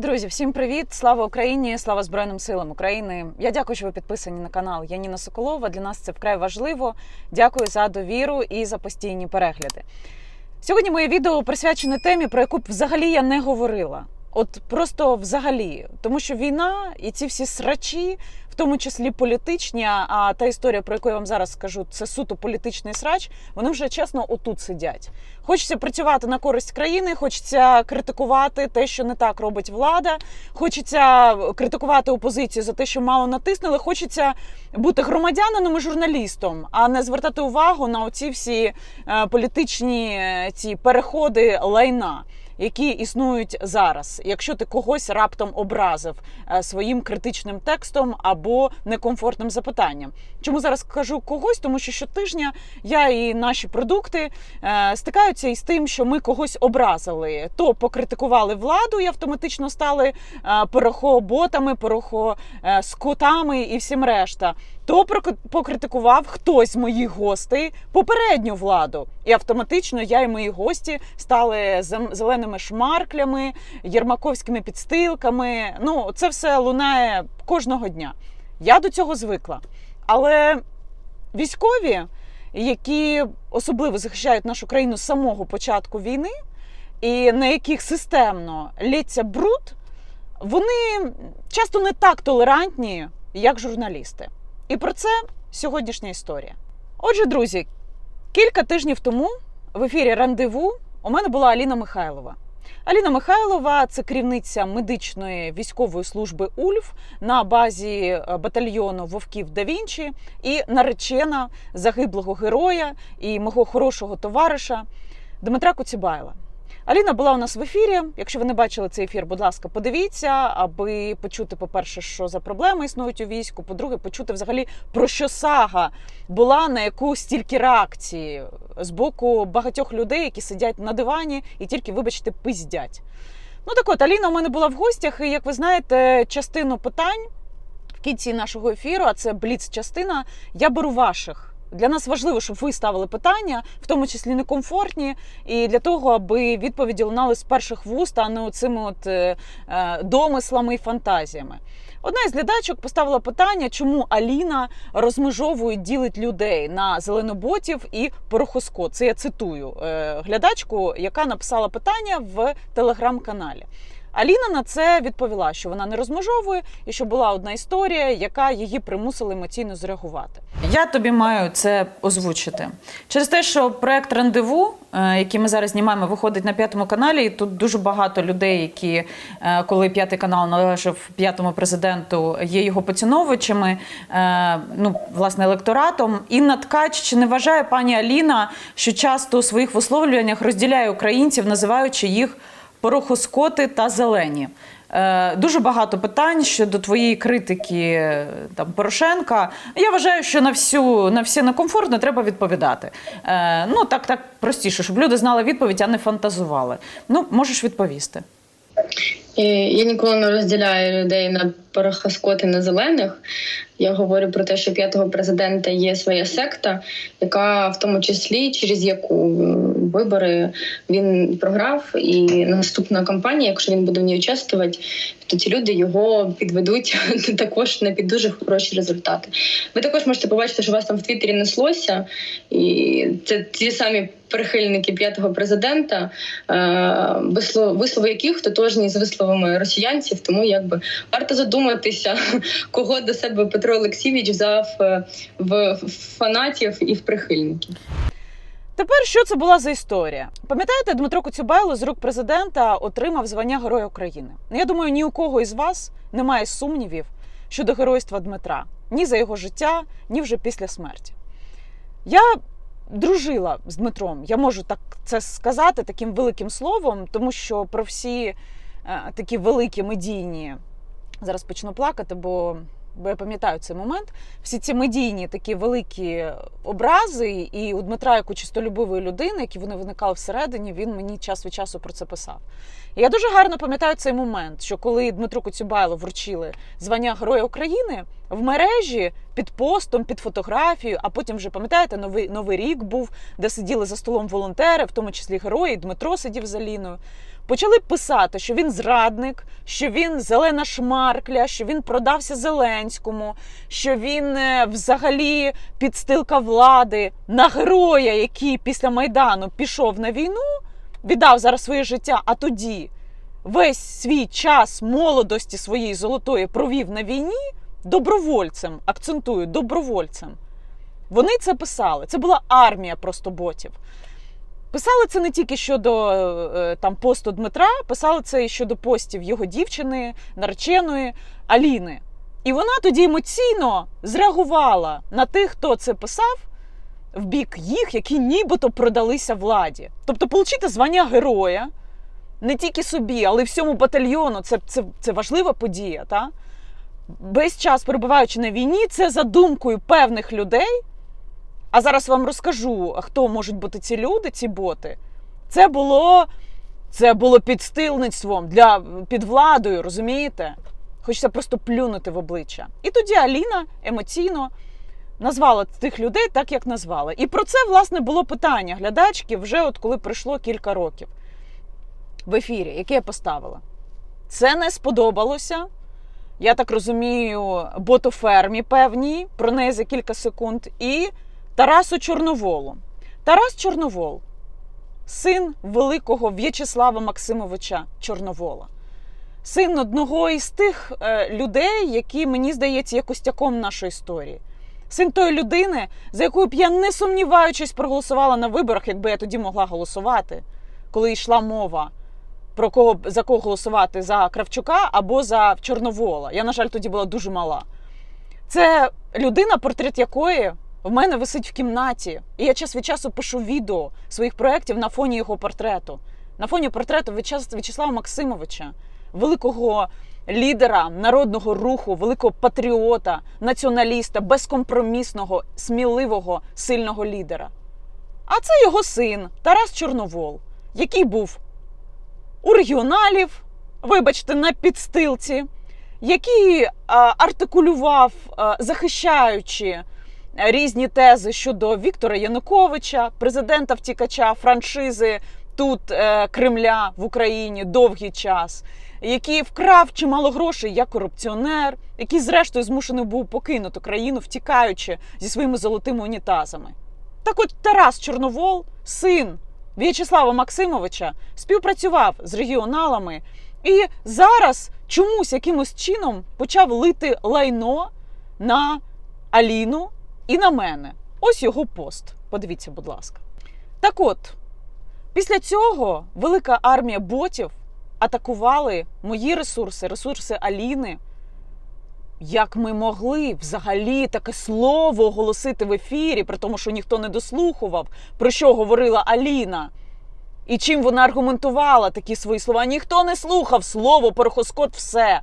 Друзі, всім привіт! Слава Україні! Слава Збройним силам України! Я дякую, що ви підписані на канал Яніна Соколова. Для нас це вкрай важливо. Дякую за довіру і за постійні перегляди. Сьогодні моє відео присвячене темі, про яку взагалі я не говорила. От просто взагалі, тому що війна і ці всі срачі, тому числі політичні, а та історія, про яку я вам зараз скажу, це суто політичний срач. Вони вже чесно отут сидять. Хочеться працювати на користь країни, хочеться критикувати те, що не так робить влада. Хочеться критикувати опозицію за те, що мало натиснули. Хочеться бути громадянином і журналістом, а не звертати увагу на оці всі е, політичні е, ці переходи лайна. Які існують зараз, якщо ти когось раптом образив е, своїм критичним текстом або некомфортним запитанням. Чому зараз кажу когось? Тому що щотижня я і наші продукти е, стикаються із тим, що ми когось образили. То покритикували владу і автоматично стали е, порохоботами, порохоскотами і всім решта. То покритикував хтось моїх гостей попередню владу, і автоматично я і мої гості стали зеленими шмарклями, єрмаковськими підстилками. Ну, це все лунає кожного дня. Я до цього звикла. Але військові, які особливо захищають нашу країну з самого початку війни, і на яких системно лється бруд, вони часто не так толерантні, як журналісти. І про це сьогоднішня історія. Отже, друзі, кілька тижнів тому в ефірі Рандеву у мене була Аліна Михайлова. Аліна Михайлова це керівниця медичної військової служби Ульф на базі е, батальйону Вовків да Вінчі і наречена загиблого героя і мого хорошого товариша Дмитра Коцібайла. Аліна була у нас в ефірі. Якщо ви не бачили цей ефір, будь ласка, подивіться, аби почути, по-перше, що за проблеми існують у війську. По-друге, почути взагалі про що сага була на яку стільки реакції з боку багатьох людей, які сидять на дивані і тільки, вибачте, пиздять. Ну так от, Аліна у мене була в гостях, і як ви знаєте, частину питань в кінці нашого ефіру, а це бліц-частина, я беру ваших. Для нас важливо, щоб ви ставили питання, в тому числі некомфортні, і для того, аби відповіді лунали з перших вуст, а не оцими от е, е, домислами і фантазіями. Одна із глядачок поставила питання, чому Аліна розмежовує, ділить людей на зеленоботів і порохоскот. Це я цитую е, глядачку, яка написала питання в телеграм-каналі. Аліна на це відповіла, що вона не розмежовує, і що була одна історія, яка її примусила емоційно зреагувати. Я тобі маю це озвучити через те, що проект рандеву, е, який ми зараз знімаємо, виходить на п'ятому каналі. І тут дуже багато людей, які е, коли п'ятий канал належав п'ятому президенту, є його поціновувачами, е, ну власне електоратом. Інна Ткач чи не вважає пані Аліна, що часто у своїх висловлюваннях розділяє українців, називаючи їх порохоскоти та зелені. Е, Дуже багато питань щодо твоєї критики е, там Порошенка. Я вважаю, що на всю на все некомфортно треба відповідати. Е, Ну так, так простіше, щоб люди знали відповідь, а не фантазували. Ну, можеш відповісти. Я ніколи не розділяю людей на порохоскот і на зелених. Я говорю про те, що п'ятого президента є своя секта, яка в тому числі через яку вибори він програв, і наступна кампанія, якщо він буде в ній участвувати, то ці люди його підведуть також на під дуже хороші результати. Ви також можете побачити, що у вас там в Твіттері неслося, і це ті самі прихильники п'ятого президента, е, вислов- вислови яких тотожні з висловами росіянців. Тому якби варто задуматися, кого до себе Петро Олексійович взяв е, в фанатів і в прихильників. Тепер що це була за історія? Пам'ятаєте, Дмитро Коцюбайло з рук президента отримав звання Героя України. Ну, Я думаю, ні у кого із вас немає сумнівів щодо геройства Дмитра ні за його життя, ні вже після смерті. Я дружила з Дмитром, я можу так це сказати таким великим словом, тому що про всі е, такі великі медійні зараз почну плакати, бо бо я пам'ятаю цей момент. Всі ці медійні такі великі образи, і у Дмитра, як у чистолюбивої людини, які вони виникали всередині, він мені час від часу про це писав. І я дуже гарно пам'ятаю цей момент, що коли Дмитру Коцюбайло вручили звання Героя України в мережі під постом, під фотографією, а потім вже пам'ятаєте, новий новий рік був, де сиділи за столом волонтери, в тому числі герої. Дмитро сидів за Ліною. Почали писати, що він зрадник, що він зелена шмаркля, що він продався Зеленському, що він е, взагалі підстилка влади на героя, який після Майдану пішов на війну, віддав зараз своє життя, а тоді весь свій час молодості своєї золотої провів на війні добровольцем. Акцентую, добровольцем. Вони це писали. Це була армія просто ботів. Писали це не тільки щодо е, там посту Дмитра, писали це і щодо постів його дівчини, нареченої Аліни. І вона тоді емоційно зреагувала на тих, хто це писав в бік їх, які нібито продалися владі. Тобто, отримати звання героя не тільки собі, але й всьому батальйону. Це, це, це важлива подія. Та? Весь час перебуваючи на війні, це за думкою певних людей. А зараз вам розкажу, хто можуть бути ці люди, ці боти. Це було, це було підстилництвом для під владою, розумієте? Хочеться просто плюнути в обличчя. І тоді Аліна емоційно назвала тих людей так, як назвала. І про це, власне, було питання глядачки вже от коли пройшло кілька років в ефірі, яке я поставила. Це не сподобалося. Я так розумію, ботофермі певній, про неї за кілька секунд, і Тарасу Чорноволу. Тарас Чорновол, син великого В'ячеслава Максимовича Чорновола, син одного із тих е, людей, які, мені здається, є костяком нашої історії. Син тої людини, за якою б я не сумніваючись проголосувала на виборах, якби я тоді могла голосувати, коли йшла мова про кого за кого голосувати за Кравчука або за Чорновола. Я, на жаль, тоді була дуже мала. Це людина, портрет якої в мене висить в кімнаті. І я час від часу пишу відео своїх проєктів на фоні його портрету. На фоні портрету В'ячеслава Максимовича, великого лідера народного руху, великого патріота, націоналіста, безкомпромісного, сміливого, сильного лідера. А це його син Тарас Чорновол, який був у регіоналів, вибачте, на підстилці, який артикулював, захищаючи різні тези щодо Віктора Януковича, президента втікача, франшизи тут е, Кремля в Україні довгий час, який вкрав чимало грошей як корупціонер, який, зрештою, змушений був покинути країну, втікаючи зі своїми золотими унітазами. Так от Тарас Чорновол, син В'ячеслава Максимовича, співпрацював з регіоналами і зараз чомусь якимось чином почав лити лайно на Аліну і на мене. Ось його пост. Подивіться, будь ласка. Так от, після цього велика армія ботів атакували мої ресурси, ресурси Аліни. Як ми могли взагалі таке слово оголосити в ефірі, при тому, що ніхто не дослухував, про що говорила Аліна, і чим вона аргументувала такі свої слова? Ніхто не слухав слово, порохоскот, все.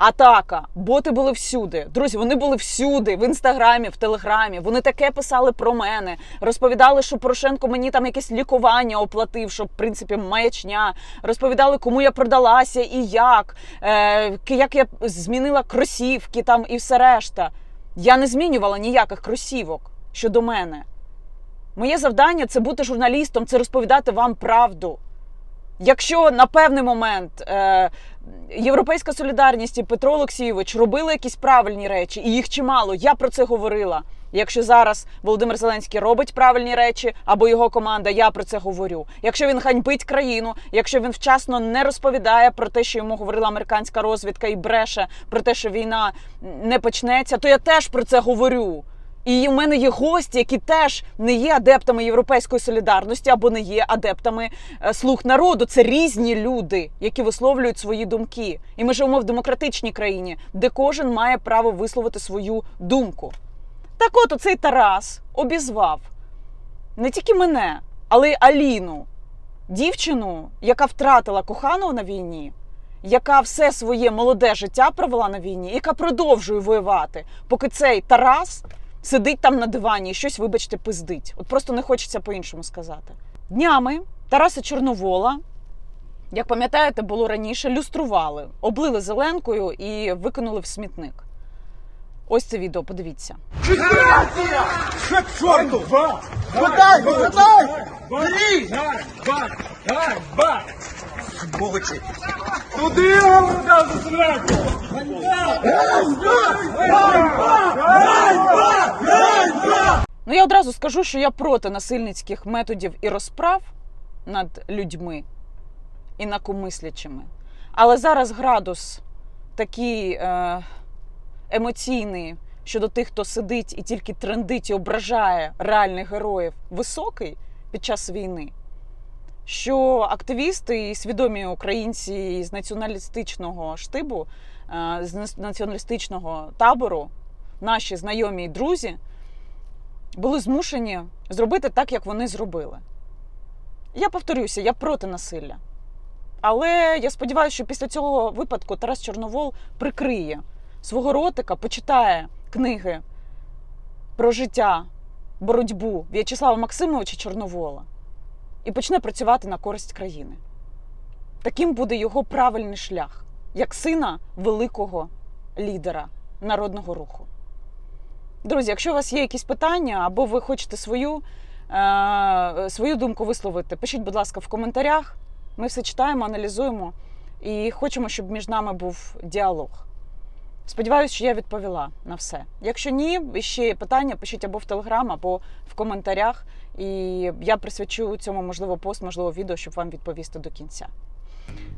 Атака. Боти були всюди. Друзі, вони були всюди, в інстаграмі, в телеграмі. Вони таке писали про мене. Розповідали, що Порошенко мені там якесь лікування оплатив, що в принципі маячня. Розповідали, кому я продалася і як, е, як я змінила кросівки там і все решта. Я не змінювала ніяких кросівок щодо мене. Моє завдання це бути журналістом, це розповідати вам правду. Якщо на певний момент е, Європейська солідарність і Петро Олексійович робили якісь правильні речі, і їх чимало, я про це говорила. Якщо зараз Володимир Зеленський робить правильні речі або його команда, я про це говорю. Якщо він ганьбить країну, якщо він вчасно не розповідає про те, що йому говорила американська розвідка і бреше про те, що війна не почнеться, то я теж про це говорю. І в мене є гості, які теж не є адептами європейської солідарності або не є адептами е, слуг народу. Це різні люди, які висловлюють свої думки. І ми живемо в демократичній країні, де кожен має право висловити свою думку. Так, от оцей Тарас обізвав не тільки мене, але й Аліну, дівчину, яка втратила коханого на війні. Яка все своє молоде життя провела на війні, яка продовжує воювати, поки цей Тарас сидить там на дивані і щось, вибачте, пиздить. От просто не хочеться по-іншому сказати. Днями Тараса Чорновола, як пам'ятаєте, було раніше, люстрували, облили зеленкою і викинули в смітник. Ось це відео, подивіться. К черту! Хватай! Бочі! Туди! Ганьба! Ганьба! Ну я одразу скажу, що я проти насильницьких методів і розправ над людьми інакомислячими. Але зараз градус такий е, емоційний щодо тих, хто сидить і тільки трендить і ображає реальних героїв, високий під час війни. Що активісти і свідомі українці з націоналістичного штибу, е, з націоналістичного табору, наші знайомі і друзі, були змушені зробити так, як вони зробили. Я повторюся, я проти насилля. Але я сподіваюся, що після цього випадку Тарас Чорновол прикриє свого ротика, почитає книги про життя, боротьбу В'ячеслава Максимовича Чорновола і почне працювати на користь країни. Таким буде його правильний шлях, як сина великого лідера народного руху. Друзі, якщо у вас є якісь питання або ви хочете свою, е, свою думку висловити, пишіть, будь ласка, в коментарях. Ми все читаємо, аналізуємо і хочемо, щоб між нами був діалог. Сподіваюся, що я відповіла на все. Якщо ні, ще є питання, пишіть або в Телеграм, або в коментарях. І я присвячу цьому, можливо, пост, можливо, відео, щоб вам відповісти до кінця.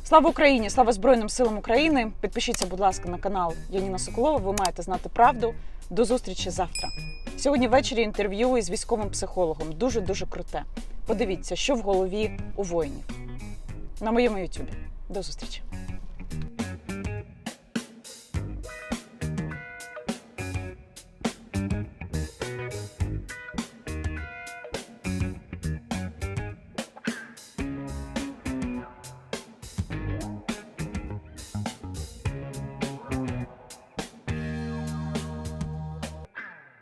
Слава Україні! Слава Збройним силам України! Підпишіться, будь ласка, на канал Яніна Соколова. Ви маєте знати правду. До зустрічі завтра. Сьогодні ввечері інтерв'ю із військовим психологом. Дуже дуже круте. Подивіться, що в голові у воїнів на моєму ютубі. До зустрічі.